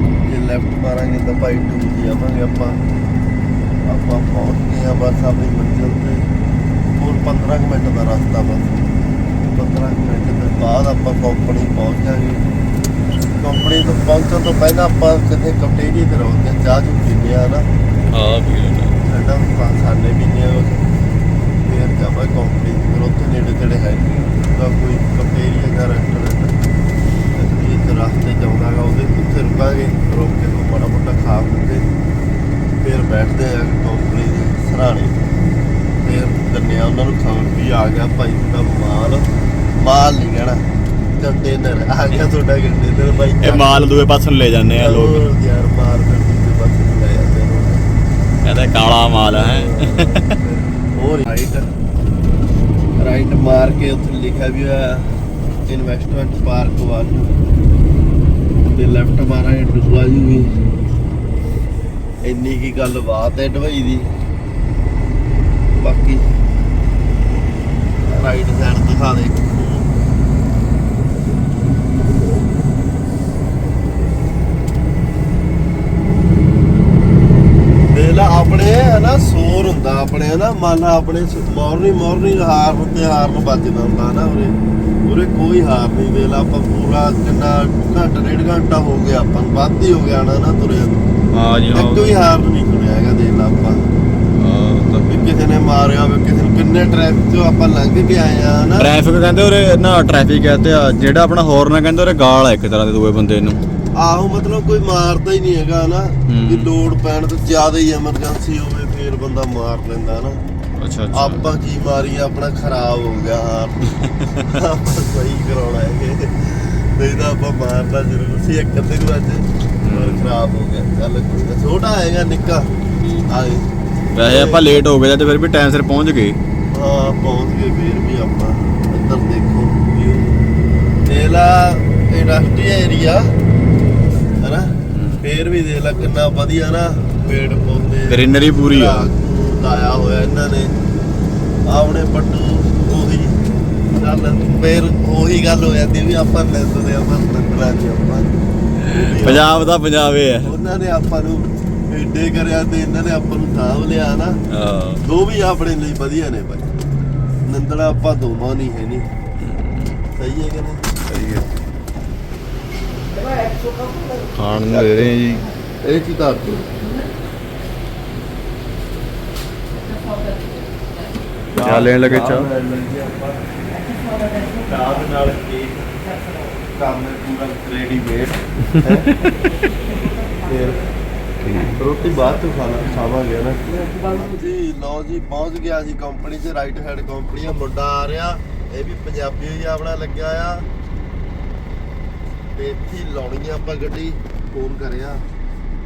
ਲੈਫਟ ਮਾਰਾਂਗੇ ਤਾਂ ਭਾਈ 2 ਤੇ ਆਵਾਂਗੇ ਆਪਾਂ। ਆਪਾਂ ਪਹੁੰਚ ਗਏ ਆ ਬਸ ਆਪਣੀ ਮੰਜ਼ਿਲ ਤੇ। ਹੋਰ 15 ਕੁ ਮਿੰਟ ਦਾ ਰਸਤਾ ਬਸ। 15 ਕੁ ਮਿੰਟ ਦੇ ਬਾਅਦ ਆਪਾਂ ਕੰਪਨੀ ਪਹੁੰਚ ਜਾਾਂਗੇ ਕੰਪਨੀ ਤੋਂ ਪਹੁੰਚਣ ਤੋਂ ਪਹਿਲਾਂ ਆਪਾਂ ਕਿਤੇ ਕਫਟੇਰੀਆ ਤੇ ਰੋਕਦੇ ਹਾਂ, ਚਾਹ ਚੂ ਪੀਂਦੇ ਆ ਨਾ। ਹਾਂ ਵੀ ਠੰਡਾ ਪਾਣੀ ਸਾਡੇ ਪੀਂਦੇ ਆ ਫਿਰ ਜਾਵਾਂ ਕੰਪਨੀ ਫਿਰ ਉੱਥੇ ਨੇੜੇ ਤੇੜੇ ਹੈ ਨਹੀਂ ਤਾਂ ਕੋਈ ਕਫਟੇਰੀਆ ਜਾਂ ਰੈਸਟੋਰੈਂਟ ਰਸਤੇ ਚ ਆਉਂਦਾ ਗਾ ਉਹਦੇ ਉੱਥੇ ਰੁਕਾਂਗੇ ਰੁਕ ਕੇ ਕੋਈ ਮਾੜਾ ਮੋਟਾ ਖਾ ਕੇ ਫਿਰ ਬੈਠਦੇ ਆ ਕੰਪਨੀ ਦੇ ਸਰਾਣੇ। ਫਿਰ ਦਿੰਦੇ ਆ ਉਹਨਾਂ ਨੂੰ ਖਬਰ ਵੀ ਆ ਗਿਆ ਭਾਈ ਤੁਹਾਡਾ ਮਾਲ ਮਾਲ ਨਹੀਂ ਕਹਿਣਾ ਕੰਟੇਨਰ ਆ ਗਿਆ ਤੁਹਾਡਾ ਕੰਟੇਨਰ ਭਾਈ ਇਹ ਮਾਲ ਦੂਏ ਪਾਸੇ ਨੂੰ ਲੈ ਜਾਂਦੇ ਆ ਲੋਕ। ਯਾਰ ਮਾਲ ਫਿਰ ਦੂਜੇ ਪਾਸੇ ਨੂੰ ਲੈ ਜਾਂਦੇ ਨੇ ਕਹਿੰਦੇ ਕਾਲਾ ਮਾਲ ਹੈ। ਹੋਰ ਰਾਈਟ ਰਾਈਟ ਮਾਰ ਕੇ ਉੱਥੇ ਲਿਖਿਆ ਵੀ ਹੋਇਆ ਇਨਵੈਸਟਮੈਂਟ ਪਾਰਕ ਵਨ ਤੇ ਲੈਫਟ ਮਾਰਾਂਗੇ ਡੁੱਬਾ ਜੂਗੀ। ਇੰਨੀ ਕੀ ਗੱਲ ਬਾਤ ਹੈ ਢਵਾਈ ਦੀ। ਬਾਕੀ ਰਾਈਟ ਸਾਈਡ ਦਿਖਾ ਦੇ। ਦੇਖ ਲਾ, ਆਪਣੇ ਹਨਾ ਸੋਰ ਆਪਣੇ ਹਨਾ ਮਨ ਆਪਣੇ ਮਾਰਨਿੰਗ ਮਾਰਨਿੰਗ ਹਾਰਨ ਤੇ ਹਾਰਨ ਵੱਜਦਾ ਹੁੰਦਾ ਨਾ ਉਰੇ। ਉਰੇ ਕੋਈ ਹਾਰ ਨਹੀਂ ਲਾ ਆਪਾਂ ਪੂਰਾ ਕਿੰਨਾ ਘੰਟਾ ਡੇਢ ਘੰਟਾ ਹੋ ਗਿਆ ਆਪਾਂ ਨੂੰ ਵੱਧ ਹੀ ਹੋ ਗਿਆ ਨਾ ਨਾ ਤੁਰਿਆ ਨੂੰ। ਹਾਂ ਜੀ ਇੱਕ ਵੀ ਹਾਰ ਨਹੀਂ ਸੁਣਿਆ ਹੈਗਾ ਦੇਖ ਲਾ ਆਪਾਂ। ਹਾਂ ਤਾਂ ਕਿਸੇ ਨੇ ਮਾਰਿਆ ਹੋਵੇ ਕਿਸੇ ਨੂੰ ਕਿੰਨੇ ਟ੍ਰੈਫਿਕ ਤੋਂ ਆਪਾਂ ਲੰਘ ਕੇ ਆਏ ਆ ਨਾ ਟ੍ਰੈਫਿਕ ਕਹਿੰਦੇ ਉਰੇ ਨਾ ਟ੍ਰੈਫਿਕ ਕਹਤੇ ਆ ਜਿਹੜਾ ਆਪਣਾ ਹੌਰਨ ਆ ਕਹਿੰਦੇ ਉਰੇ ਗਾਲ ਆ ਇੱਕ ਤਰ੍ਹਾਂ ਦੇ ਦੂਏ ਬੰਦੇ ਨੂੰ। ਆਹੋ ਮਤਲਬ ਕੋਈ ਮਾਰਦਾ ਹੀ ਨਹੀਂ ਹੈਗਾ ਨਾ ਹੂੰ। ਵੀ ਲੋਡ ਪੈਣ ਤੋਂ ਜ਼ਿਆਦਾ ਹੀ ਐਮਰਜੈਂਸੀ ਹੋਵੇ ਫੇਰ ਬੰਦਾ ਮਾਰ ਲੈਂਦਾ ਨਾ। ਅੱਛਾ ਆਪਾਂ ਕੀ ਮਾਰੀ ਆਪਣਾ ਖਰਾਬ ਹੋ ਗਿਆ ਹਾਲ ਆਪਾਂ ਸਹੀ ਕਰਾਉਣਾ ਹੈ ਨਹੀਂ ਤਾਂ ਆਪਾਂ ਮਾਰਦਾ ਜ਼ਰੂਰ। ਸੀ ਇੱਕ ਅੱਧੇ ਨੂੰ ਅੱਜ ਪਰ ਖਰਾਬ ਹੋ ਗਿਆ। ਚੱਲ ਕੋਈ ਛੋਟਾ ਹੈਗਾ ਨਿੱਕਾ। ਆਏ। ਵੈਸੇ ਆਪਾਂ ਲੇਟ ਹੋ ਗਏ ਤੇ ਫਿਰ ਵੀ ਟਾਈਮ ਸਿਰ ਪਹੁੰਚ ਗਏ। ਹਾਂ ਪਹੁੰਚ ਗਏ ਫੇਰ ਵੀ ਆਪਾਂ। ਇੱਧਰ ਦੇਖੋ view। ਇਹ ਲਾ ਇੰਡਸਟਰੀ ਏਰੀਆ ਫੇਰ ਵੀ ਦੇਖ ਲੈ ਕਿੰਨਾ ਵਧੀਆ ਨਾ ਪੇੜ ਪੌਦੇ ਗ੍ਰੀਨਰੀ ਪੂਰੀ ਆ। ਲਾਇਆ ਹੋਇਆ ਇਹਨਾਂ ਨੇ। ਆਪਣੇ ਪੱਟੂ ਉਹੀ ਚੱਲ ਫੇਰ ਉਹੀ ਗੱਲ ਹੋ ਜਾਂਦੀ ਵੀ ਆਪਾਂ ਨਿੰਦਦੇ ਆਪਾਂ ਨਿੰਦਣਾ ਨਹੀਂ ਆਪਾਂ। ਉਹ ਵੀ ਪੰਜਾਬ ਦਾ ਪੰਜਾਬ ਹੈ। ਉਹਨਾਂ ਨੇ ਆਪਾਂ ਨੂੰ ਏਡੇ ਕਰਿਆ ਤੇ ਇਹਨਾਂ ਨੇ ਆਪਾਂ ਨੂੰ ਸਾਂਭ ਲਿਆ ਨਾ। ਹਾਂ। ਦੋ ਵੀ ਆਪਣੇ ਲਈ ਵਧੀਆ ਨੇ ਭਾਈ ਨੰਦਣਾ ਆਪਾਂ ਦੋਵਾਂ ਨਹੀਂ ਹੈ ਨਹੀਂ ਸਹੀ ਹੈ ਕਿ ਨਹੀਂ? ਸਹੀ ਹੈ। ਖਾਣ ਨੂੰ ਦੇ ਰਹੇ ਆ ਜੀ। ਇਹ ਕੀ ਦੱਸ ਦਿਓ ਚਾਹ ਲੈਣ ਲੱਗੇ ਚਾਹ ਚਾਹ? ਦੇ ਨਾਲ ਕੇਕ ਕੰਮ ਪੂਰਾ ਰੈਡੀਮੇਡ ਫਿਰ ਰੋਟੀ ਬਾਅਦ ਤੋਂ ਖਾਣਾ ਖਾਵਾਂਗੇ ਨਾ? ਜੀ ਲਓ ਜੀ ਪਹੁੰਚ ਗਿਆ ਸੀ ਕੰਪਨੀ 'ਚ ਰਾਈਟ ਹੈਡ ਕੰਪਨੀ ਆ ਮੁੰਡਾ ਆ ਰਿਹਾ। ਇਹ ਵੀ ਪੰਜਾਬੀ ਹੀ ਆਪਣਾ ਲੱਗਿਆ ਆ। ਤੇ ਇੱਥੇ ਲਾਉਣੀ ਆ ਆਪਾਂ ਗੱਡੀ, ਫੋਨ ਕਰਿਆ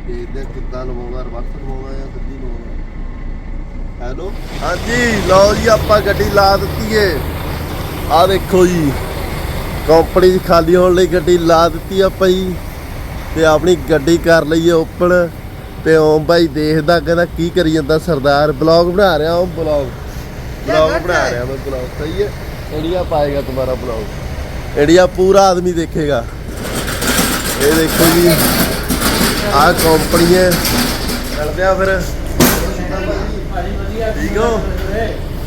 ਦੇਖਦੇ ਆ ਕਿੱਦਾਂ ਲਵਾਉਂਦਾ ਰਿਵਰਸ ਲਵਾਉਂਦਾ ਜਾਂ ਸਿੱਧੀ ਲਵਾਉਂਦਾ। ਹੈਲੋ ਹਾਂਜੀ, ਲਓ ਜੀ, ਆਪਾਂ ਗੱਡੀ ਲਾ ਦਿੱਤੀ ਏ। ਆ ਦੇਖੋ ਜੀ ਕੰਪਨੀ ਖਾਲੀ ਹੋਣ ਲਈ ਗੱਡੀ ਲਾ ਦਿੱਤੀ ਆਪਾਂ ਜੀ। ਤੇ ਆਪਣੀ ਗੱਡੀ ਕਰ ਲਈਏ ਓਪਨ ਤੇ ਓਮ ਭਾਈ ਦੇਖਦਾ, ਕਹਿੰਦਾ ਕੀ ਕਰੀ ਜਾਂਦਾ ਸਰਦਾਰ। ਬਲੌਗ ਬਣਾ ਰਿਹਾ ਓਮ ਬਲੌਗ ਬਲੌਗ ਬਣਾ ਰਿਹਾ ਮੈਂ ਬਲੌਗ ਸਹੀ ਹੈ ਇੰਡੀਆ ਪਾਏਗਾ ਤੁਹਾਡਾ ਬਲੌਗ ਇੰਡੀਆ ਪੂਰਾ ਆਦਮੀ ਦੇਖੇਗਾ। ਇਹ ਦੇਖੋ ਜੀ ਆਹ ਕੰਪਨੀ ਹੈ। ਮਿਲਦੇ ਆ ਫਿਰ। ਠੀਕ ਹੋ?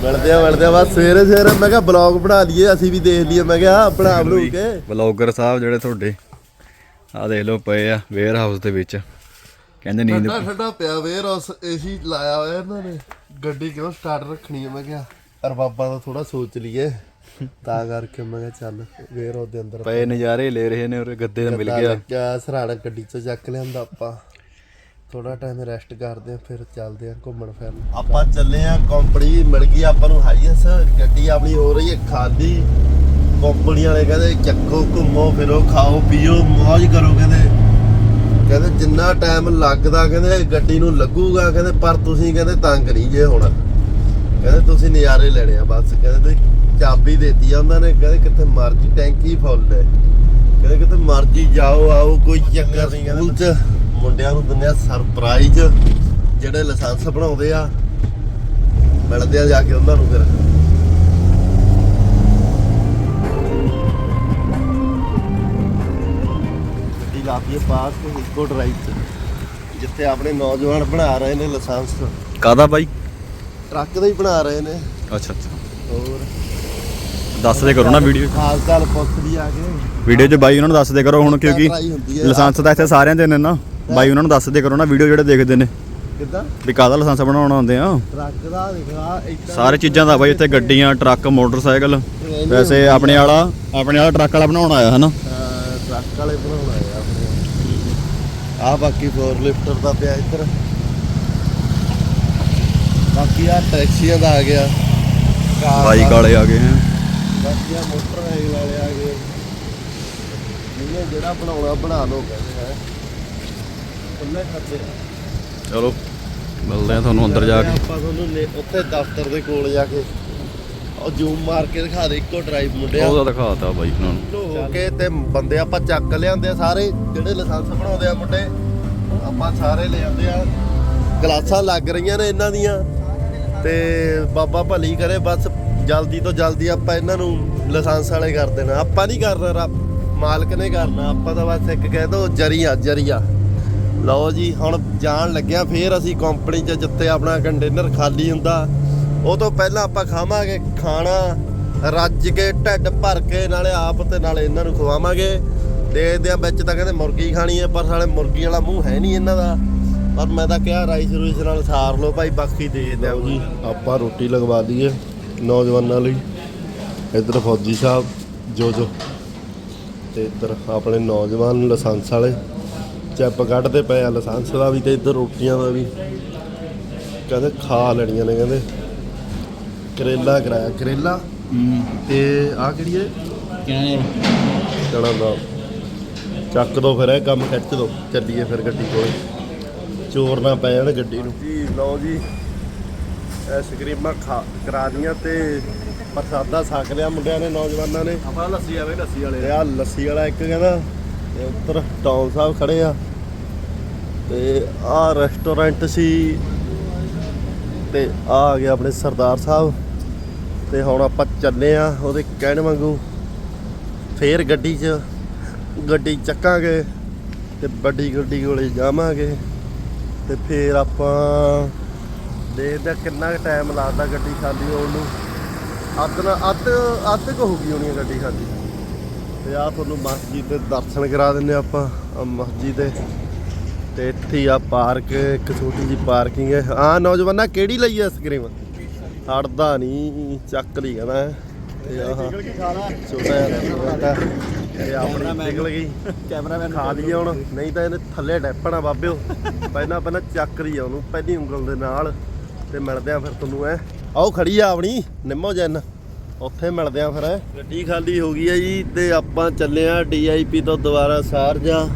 ਮਿਲਦੇ ਆ ਮਿਲਦੇ ਆ। ਬਸ ਸਵੇਰੇ ਸਵੇਰੇ ਮੈਂ ਕਿਹਾ ਬਲੌਗ ਬਣਾ ਲਈਏ ਅਸੀਂ ਵੀ ਦੇਖ ਲਈਏ। ਮੈਂ ਕਿਹਾ ਬਣਾ ਬਣੂ ਕੇ। ਬਲੌਗਰ ਸਾਹਿਬ ਜਿਹੜੇ ਤੁਹਾਡੇ ਆ ਦੇਖ ਲਓ ਪਏ ਆ ਵੇਅਰ ਹਾਊਸ ਦੇ ਵਿੱਚ। ਕਹਿੰਦੇ ਨੀਂਦ ਠੰਡਾ ਠੰਡਾ ਪਿਆ ਵੇਰ ਉਸ ਏਸੀ ਲਾਇਆ ਹੋਇਆ ਇਹਨਾਂ ਨੇ। ਗੱਡੀ ਕਿਉਂ ਸਟਾਰਟ ਰੱਖਣੀ ਹੈ? ਮੈਂ ਕਿਹਾ ਅਰਬਾਬਾਂ ਦਾ ਥੋੜਾ ਸੋਚ ਲਈਏ। ਤਾਂ ਕਰਕੇ ਮੈਂ ਕਿਹਾ ਚੱਲ ਵੇਰ ਉਹਦੇ ਅੰਦਰ ਪਏ ਨਜ਼ਾਰੇ ਲੈ ਰਹੇ ਨੇ ਉਰੇ ਗੱਦੇ ਦਾ ਮਿਲ ਗਿਆ। ਲੱਗਿਆ ਸਰਾਣਾ ਗੱਡੀ ਚੋਂ ਚੱਕ ਲਿਆਂਦਾ ਆਪਾਂ। ਥੋੜਾ ਟਾਈਮ ਰੈਸਟ ਕਰਦੇ ਆ ਫਿਰ ਚੱਲਦੇ ਆ ਘੁੰਮਣ ਫਿਰਨ। ਆਪਾਂ ਚੱਲੇ ਆ ਕੰਪਨੀ ਮਿਲ ਗਈ ਆਪਾਂ ਨੂੰ ਹਾਈਐਸ ਗੱਡੀ ਆਪਣੀ ਹੋ ਰਹੀ ਹੈ ਖਾਲੀ। ਕੰਪਨੀ ਵਾਲੇ ਕਹਿੰਦੇ ਚੱਕੋ ਘੁੰਮੋ ਫਿਰੋ ਖਾਓ ਪੀਓ ਮौज ਕਰੋ ਕਹਿੰਦੇ। ਕਹਿੰਦੇ ਜਿੰਨਾ ਟਾਈਮ ਲੱਗਦਾ ਕਹਿੰਦੇ ਗੱਡੀ ਨੂੰ ਲੱਗੂਗਾ ਕਹਿੰਦੇ ਪਰ ਤੁਸੀਂ ਕਹਿੰਦੇ ਤੰਗ ਨਹੀਂ ਜੇ ਹੋਣਾ। ਕਹਿੰਦੇ ਤੁਸੀਂ ਨਜ਼ਾਰੇ ਲੈਣੇ ਆ ਬਸ ਕਹਿੰਦੇ ਤੁਸੀਂ ਚਾਬੀ ਦੇਤੀ ਆ ਉਹਨਾਂ ਨੇ ਕਹਿੰਦੇ ਕਿੱਥੇ ਮਰਜ਼ੀ ਟੈਂਕੀ ਫੁੱਲ ਹੈ ਕਹਿੰਦੇ ਕਿਤੇ ਮਰਜ਼ੀ ਜਾਓ ਆਓ ਕੋਈ ਚੱਕਰ ਨਹੀਂ ਕਹਿੰਦੇ ਸਕੂਲ ਚ। ਮੁੰਡਿਆਂ ਨੂੰ ਦਿੰਦੇ ਆ ਸਰਪ੍ਰਾਈਜ਼ ਜਿਹੜੇ ਲਾਇਸੈਂਸ ਬਣਾਉਂਦੇ ਆ। ਮਿਲਦੇ ਆ ਜਾ ਕੇ ਉਹਨਾਂ ਨੂੰ ਫਿਰ। ਗੱਡੀ ਲਾਤੀ ਪਾਸ ਤੇ ਇੱਕੋ ਡਰਾਈਵ ਚ। ਜਿੱਥੇ ਆਪਣੇ ਨੌਜਵਾਨ ਬਣਾ ਰਹੇ ਨੇ ਲਾਇਸੈਂਸ। ਕਾਦਾ ਬਾਈ? ਟਰੱਕ ਦਾ ਹੀ ਬਣਾ ਰਹੇ ਨੇ। ਅੱਛਾ ਅੱਛਾ। ਹੋਰ? ਦੱਸ ਦੇ ਕਰੋ ਨਾ ਵੀਡੀਓ ਹਾਲ ਚਾਲ ਪੁੱਛ ਵੀ ਆ ਗਏ ਵੀਡੀਓ 'ਚ ਬਾਈ ਉਹਨਾਂ ਨੂੰ ਦੱਸ ਦੇ ਕਰੋ ਹੁਣ ਕਿਉਂਕਿ ਟਰਾਈ ਹੁੰਦੀ ਹੈ। ਲਾਇਸੈਂਸ ਤਾਂ ਇੱਥੇ ਸਾਰਿਆਂ ਦੇ ਨੇ ਨਾ। ਬਾਈ ਉਹਨਾਂ ਨੂੰ ਦੱਸ ਦੇ ਕਰੋ ਨਾ ਵੀਡੀਓ ਜਿਹੜੇ ਦੇਖਦੇ ਨੇ। ਕਿੱਦਾਂ? ਵੀ ਕਾਹਦਾ ਲਾਇਸੈਂਸ ਬਣਾਉਣਾ ਹੁੰਦੇ ਆ। ਟਰੱਕ ਦਾ ਦਿਖਾ ਇੱਦਾਂ ਸਾਰੇ ਚੀਜ਼ਾਂ ਦਾ ਬਾਈ ਇੱਥੇ ਗੱਡੀਆਂ ਟਰੱਕ ਮੋਟਰਸਾਈਕਲ ਵੈਸੇ ਆਪਣੇ ਵਾਲਾ ਆਪਣੇ ਵਾਲਾ ਟਰੱਕ ਵਾਲਾ ਬਣਾਉਣ ਆਇਆ ਹਨਾ? ਅਹ ਟਰੱਕ ਵਾਲੇ ਬਣਾਉਣਾ ਹੈ ਆਪਣੇ। ਆ ਬਾਕੀ ਫੋਰ ਲਿਫਟਰ ਦਾ ਪਿਆ ਇੱਧਰ। ਬਾਕੀ ਆ ਟੈਕਸੀਆਂ ਦਾ ਆ ਗਿਆ। Car bike. ਵਾਲੇ ਆ ਗਏ ਹੈ। ਬਾਕੀ ਆ ਮੋਟਰਸਾਈਕਲ ਵਾਲੇ ਆ ਗਏ। ਜਿਹਨੇ ਜਿਹੜਾ ਬਣਾਉਣਾ ਬਣਾ ਲਓ। ਕਹਿੰਦੇ ਹੈ ਖੁੱਲੇ ਖਰਚੇ ਚਲੋ ਮਿਲਦੇ ਆ ਤੁਹਾਨੂੰ ਅੰਦਰ ਜਾ ਕੇ। ਆਪਾਂ ਤੁਹਾਨੂੰ ਉੱਥੇ ਦਫ਼ਤਰ ਦੇ ਕੋਲ ਜਾ ਕੇ। ਉਹ ਜ਼ੂਮ ਮਾਰ ਕੇ ਦਿਖਾ ਦੇ ਇੱਕੋ ਡਰਾਈਵ ਮੁੰਡਿਆ। ਉਹਦਾ ਦਿਖਾਤਾ ਬਾਈ ਉਹਨਾਂ ਨੂੰ। ਹੋ ਕੇ ਤੇ ਬੰਦੇ ਆਪਾਂ ਚੱਕ ਲਿਆਂਦੇ ਆ ਸਾਰੇ ਜਿਹੜੇ ਲਾਇਸੈਂਸ ਬਣਾਉਂਦੇ ਆ ਮੁੰਡੇ ਆਪਾਂ ਸਾਰੇ ਲੈ ਆਂਦੇ ਆ। ਕਲਾਸਾਂ ਲੱਗ ਰਹੀਆਂ ਨੇ ਇਹਨਾਂ ਦੀਆਂ। ਤੇ ਬਾਬਾ ਭਲੀ ਕਰੇ ਬਸ ਜਲਦੀ ਤੋਂ ਜਲਦੀ ਆਪਾਂ ਇਹਨਾਂ ਨੂੰ ਲਾਇਸੈਂਸ ਵਾਲੇ ਕਰ ਦੇਣਾ। ਆਪਾਂ ਨਹੀਂ ਕਰਨਾ ਰੱਬ, ਮਾਲਕ ਨੇ ਕਰਨਾ। ਆਪਾਂ ਤਾਂ ਬਸ ਇੱਕ ਕਹਿ ਦੋ, ਜਰੀਆ ਜਰੀਆ। ਲਓ ਜੀ, ਹੁਣ ਜਾਣ ਲੱਗਿਆ, ਫੇਰ ਅਸੀਂ ਕੰਪਨੀ 'ਚ ਜਿੱਥੇ ਆਪਣਾ ਕੰਟੇਨਰ ਖਾਲੀ ਹੁੰਦਾ। ਉਹ ਤੋਂ ਪਹਿਲਾਂ ਆਪਾਂ ਖਾਵਾਂਗੇ ਖਾਣਾ, ਰੱਜ ਕੇ, ਢਿੱਡ ਭਰ ਕੇ, ਨਾਲੇ ਆਪ ਤੇ ਨਾਲੇ ਇਹਨਾਂ ਨੂੰ ਖਵਾਵਾਂਗੇ। ਦੇਖਦੇ ਆ ਵਿੱਚ ਤਾਂ ਕਹਿੰਦੇ ਮੁਰਗੀ ਖਾਣੀ ਹੈ, ਪਰ ਸਾਲੇ ਮੁਰਗੀ ਵਾਲਾ ਮੂੰਹ ਹੈ ਨਹੀਂ ਇਹਨਾਂ ਦਾ। ਪਰ ਮੈਂ ਤਾਂ ਕਿਹਾ, ਰਾਈਸ ਰੂਈਸ ਨਾਲ ਸਾਰ ਲਓ ਭਾਈ, ਬਾਕੀ ਦੇਖਦੇ ਆ ਜੀ, ਆਪਾਂ ਰੋਟੀ ਲਗਵਾ ਦਈਏ। ਨੌਜਵਾਨਾਂ ਲਈ। ਇੱਧਰ ਫੌਜੀ ਸਾਹਿਬ ਜੋ ਜੋ। ਤੇ ਇੱਧਰ ਆਪਣੇ ਨੌਜਵਾਨ ਲਾਇਸੈਂਸ ਵਾਲੇ। ਚੈਪ ਕੱਢਦੇ ਪਏ ਆ ਲਾਇਸੈਂਸ ਦਾ ਵੀ ਤੇ ਇੱਧਰ ਰੋਟੀਆਂ ਦਾ ਵੀ। ਕਹਿੰਦੇ ਖਾ ਲੈਣੀਆਂ ਨੇ ਕਹਿੰਦੇ। ਕਰੇਲਾ ਕਰਾਇਆ ਕਰੇਲਾ। ਤੇ ਆ ਕਿਹੜੀ ਹੈ? ਕਿਹਨੇ ਚਣਾ ਦਾ ਚੱਕ ਦੋ ਫਿਰ ਇਹ ਕੰਮ ਖਿੱਚ ਦੋ। ਚੱਲੀਏ ਫਿਰ ਗੱਡੀ ਕੋਲ। ਚੋਰ ਨਾ ਪੈ ਜਾਣ ਗੱਡੀ ਨੂੰ। ਜੀ ਲਓ ਜੀ। ਐਸਕ੍ਰੀਮਾਂ ਖਾ ਕਰਾ ਦੀਆਂ ਤੇ ਪ੍ਰਸਾਦਾ ਛਕ ਲਿਆ ਮੁੰਡਿਆਂ ਨੇ ਨੌਜਵਾਨਾਂ ਨੇ। ਆਪਾਂ ਲੱਸੀ ਆਵੇ ਲੱਸੀ ਵਾਲੇ। ਤੇ ਆ ਲੱਸੀ ਵਾਲਾ ਇੱਕ ਕਹਿੰਦਾ ਤੇ ਉੱਤਰ ਟੌਮ ਸਾਹਿਬ ਖੜੇ ਆ। ਤੇ ਆ ਰੈਸਟੋਰੈਂਟ ਸੀ ਤੇ ਆ ਆ ਗਿਆ ਆਪਣੇ ਸਰਦਾਰ ਸਾਹਿਬ। ਤੇ ਹੁਣ ਆਪਾਂ ਚੱਲੇ ਆ ਉਹਦੇ ਕਹਿਣ ਵਾਂਗੂ। ਫੇਰ ਗੱਡੀ 'ਚ ਗੱਡੀ ਚੱਕਾਂਗੇ ਤੇ ਵੱਡੀ ਗੱਡੀ ਕੋਲੇ ਜਾਵਾਂਗੇ। ਤੇ ਫੇਰ ਆਪਾਂ ਦੇਖਦੇ ਕਿੰਨਾ ਟਾਈਮ ਲੱਗਦਾ ਗੱਡੀ ਖਾਲੀ ਹੋਣ ਨੂੰ। ਅੱਧ ਨਾ ਅੱਧ ਅੱਧ ਕੁ ਹੋ ਗਈ ਹੋਣੀ ਆ ਗੱਡੀ ਖਾਲੀ। ਤੇ ਆ ਤੁਹਾਨੂੰ ਮਸਜਿਦ ਦੇ ਦਰਸ਼ਨ ਕਰਾ ਦਿੰਨੇ ਆਪਾਂ ਆ ਮਸਜਿਦ ਦੇ। ਤੇ ਇੱਥੇ ਹੀ ਆ ਪਾਰਕ ਇੱਕ ਛੋਟੀ ਜੀ ਪਾਰਕਿੰਗ ਹੈ। ਆ ਨੌਜਵਾਨਾ ਕਿਹੜੀ ਲਈ ਆ ਸਕਰੀਮ ਹੜਦਾ ਨਹੀਂ ਚੱਕ ਲਈ ਕਹਿੰਦਾ। ਤੇ ਆਹ ਛੋਟਾ ਜਿਹਾ ਇਹ ਆਪਣੀ ਨਿਕਲ ਗਈ। ਕੈਮਰਾਮੈਨ ਖਾ ਲਈਏ ਹੁਣ। ਨਹੀਂ ਤਾਂ ਇਹਨੇ ਥੱਲੇ ਡੈਪਣਾ ਬਾਬਿਓ। ਪਹਿਲਾਂ ਪਹਿਲਾਂ ਚੱਕ ਲਈ ਆ ਉਹਨੂੰ ਪਹਿਲੀ ਉਂਗਲ ਦੇ ਨਾਲ। ਤੇ ਮਿਲਦੇ ਆ ਫਿਰ ਤੁਹਾਨੂੰ ਐ। ਆਓ ਖੜੀ ਆ ਆਪਣੀ, ਨਿੰਮੋ ਜੈਨ। ਉੱਥੇ ਮਿਲਦੇ ਆ ਫਿਰ ਗੱਡੀ ਖਾਲੀ ਹੋ ਗਈ ਆ ਜੀ ਤੇ ਆਪਾਂ ਚੱਲੇ ਆ ਡੀਆਈਪੀ ਤੋਂ ਦੁਬਾਰਾ ਸਾਰਜਾ।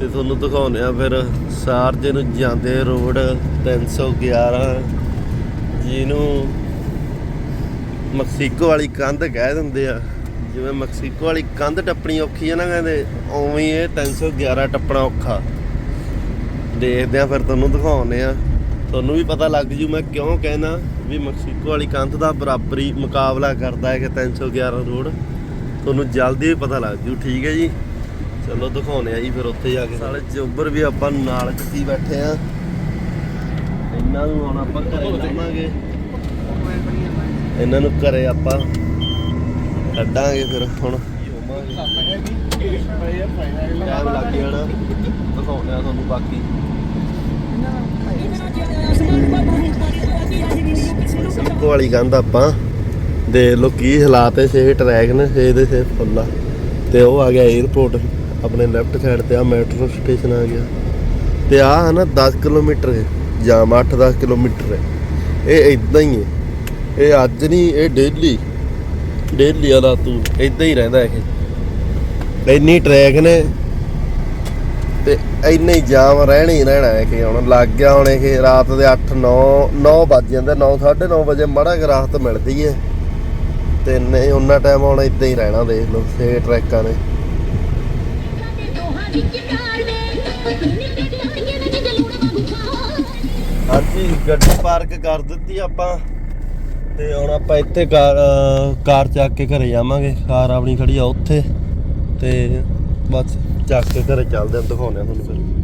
ਤੇ ਤੁਹਾਨੂੰ ਦਿਖਾਉਂਦੇ ਆ ਫਿਰ ਸਾਰਜੇ ਨੂੰ ਜਾਂਦੇ ਰੋਡ 311 ਜਿਹਨੂੰ ਮੈਕਸੀਕੋ ਵਾਲੀ ਕੰਧ ਕਹਿ ਦਿੰਦੇ ਆ। ਜਿਵੇਂ ਮੈਕਸੀਕੋ ਵਾਲੀ ਕੰਧ ਟੱਪਣੀ ਔਖੀ ਆ ਨਾ ਕਹਿੰਦੇ, ਉਵੇਂ ਹੀ ਇਹ 311 ਟੱਪਣਾ ਔਖਾ। ਦੇਖਦੇ ਆ ਫਿਰ ਤੁਹਾਨੂੰ ਦਿਖਾਉਂਦੇ ਆ। ਤੁਹਾਨੂੰ ਵੀ ਪਤਾ ਲੱਗ ਜੂ ਮੈਂ ਕਿਉਂ ਕਹਿਣਾ ਵੀ ਮੈਕਸੀਕੋ ਵਾਲੀ ਕੰਧ ਦਾ ਬਰਾਬਰੀ ਮੁਕਾਬਲਾ ਕਰਦਾ ਹੈ ਕਿ 311 ਰੋਡ। ਤੁਹਾਨੂੰ ਜਲਦੀ ਹੀ ਪਤਾ ਲੱਗ ਜੂ ਠੀਕ ਹੈ ਜੀ? ਚਲੋ ਦਿਖਾਉਂਦੇ ਆ ਜੀ ਫਿਰ ਉੱਥੇ ਜਾ ਕੇ। ਸਾਲੇ ਜੋਬਰ ਵੀ ਆਪਾਂ ਨਾਲ ਕੱਤੀ ਬੈਠੇ ਆ। ਇਹਨਾਂ ਨੂੰ ਹੁਣ ਆਪਾਂ ਘਰੇ ਜਾਵਾਂਗੇ ਇਹਨਾਂ ਨੂੰ ਘਰੇ ਆਪਾਂ ਕੱਢਾਂਗੇ ਫਿਰ ਹੁਣ। ਟਾਈਮ ਲੱਗ ਜਾਣਾ। ਦਿਖਾਉਂਦੇ ਆ ਤੁਹਾਨੂੰ ਬਾਕੀ। ਸਿੱਕੋ ਵਾਲੀ ਕੰਧ ਆਪਾਂ ਦੇਖ ਲਓ ਕੀ ਹਾਲਾਤ ਹੈ ਸੇ ਟਰੈਕ ਨੇ ਸੇ ਦੇ ਸੇ ਫੁੱਲਾ ਤੇ ਉਹ ਆ ਗਿਆ 에어ਪੋਰਟ ਆਪਣੇ ਲੈਫਟ ਸਾਈਡ ਤੇ ਆ ਮੈਟਰੋ ਸਟੇਸ਼ਨ ਆ ਗਿਆ। ਤੇ ਆ ਹਨਾ ਨਾ 10 ਕਿਲੋਮੀਟਰ ਹੈ ਜਾਮ 8-10 ਕਿਲੋਮੀਟਰ ਹੈ। ਇਹ ਇਦਾਂ ਹੀ ਹੈ। ਇਹ ਅੱਜ ਨਹੀਂ, ਇਹ ਡੇਲੀ ਡੇਲੀ ਵਾਲਾ ਤੂੰ ਇਦਾਂ ਹੀ ਰਹਿੰਦਾ ਇਹ। ਇੰਨੀ ਟਰੈਕ ਨੇ ਇੰਨੇ ਹੀ ਜਾਮ, ਰਹਿਣਾ ਹੀ ਰਹਿਣਾ ਹੈ ਕਿ ਹੁਣ ਲੱਗ ਗਿਆ ਹੁਣ ਇਹ ਰਾਤ ਦੇ 8 9 9 ਵੱਜ ਜਾਂਦੇ 9 9:30 ਵਜੇ ਮੜਾ ਕੁ ਮਿਲਦੀ ਹੈ ਤੇ ਨਹੀਂ, ਉਹਨਾਂ ਟਾਈਮ ਹੁਣ ਇਦਾਂ ਹੀ ਰਹਿਣਾ ਦੇਖ ਲਓ ਛੇ ਟਰੈਕਾਂ ਨੇ ਹਾਂਜੀ, ਗੱਡੀ ਪਾਰਕ ਕਰ ਦਿੱਤੀ ਆਪਾਂ। ਤੇ ਹੁਣ ਆਪਾਂ ਇੱਥੇ ਕਾਰ ਕਾਰ ਚੱਕ ਕੇ ਘਰੇ ਜਾਵਾਂਗੇ। ਕਾਰ ਆਪਣੀ ਖੜੀ ਆ ਉੱਥੇ। ਤੇ ਬਸ। ਚੱਕ ਕੇ ਘਰੇ ਚੱਲਦੇ ਆ ਦਿਖਾਉਂਦੇ ਹਾਂ ਤੁਹਾਨੂੰ ਫਿਰ।